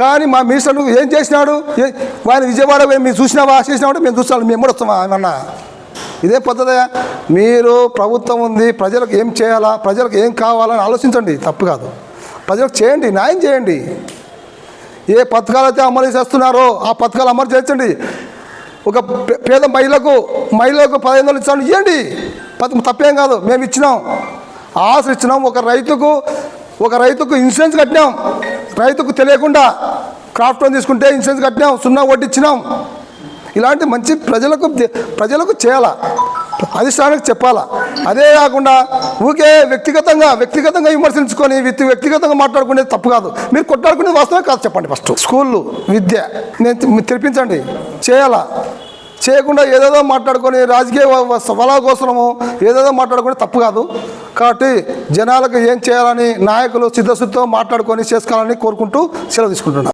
కానీ మా మినిస్టర్లు ఏం చేసినాడు? ఏ- ఆయన విజయవాడ మేము చూసినావా? చేసినామంటే మేము చూస్తాం మేము కూడా వస్తామా? ఏమన్నా ఇదే పద్ధతి. మీరు ప్రభుత్వం ఉంది ప్రజలకు ఏం చేయాలా ప్రజలకు ఏం కావాలని ఆలోచించండి తప్పు కాదు. ప్రజలకు చేయండి న్యాయం చేయండి. ఏ పథకాలు అయితే అమలు చేస్తున్నారో ఆ పథకాలు అమలు చేయించండి ఒక పేద మహిళకు మహిళలకు పదిహేను వందలు ఇచ్చాను ఇవ్వండి పథకం తప్పేం కాదు మేము ఇచ్చినాం. ఆశలు ఇచ్చినాం ఒక రైతుకు ఒక రైతుకు ఇన్సూరెన్స్ కట్టినాం. రైతుకు తెలియకుండా క్రాఫ్ట్ లోన్ తీసుకుంటే ఇన్సూరెన్స్ కట్టినాం సున్నా వడ్డీ ఇచ్చినాం ఇలాంటి మంచి ప్రజలకు ప్రజలకు చేయాలా? అధిష్టానానికి చెప్పాలా? అదే కాకుండా ఊకే వ్యక్తిగతంగా వ్యక్తిగతంగా విమర్శించుకొని వ్యక్తి వ్యక్తిగతంగా మాట్లాడుకునేది తప్పు కాదు. మీరు కొట్లాడుకునేది వాస్తవమే కాదు చెప్పండి ఫస్ట్. స్కూళ్ళు విద్య నేను తెరిపించండి చేయాలా? చేయకుండా ఏదేదో మాట్లాడుకొని రాజకీయ సవాలా కోసము ఏదేదో మాట్లాడుకునే తప్పు కాదు. కాబట్టి జనాలకు ఏం చేయాలని నాయకులు సిద్ధశుద్ధితో మాట్లాడుకొని చేసుకోవాలని కోరుకుంటూ సెలవు తీసుకుంటున్నాను.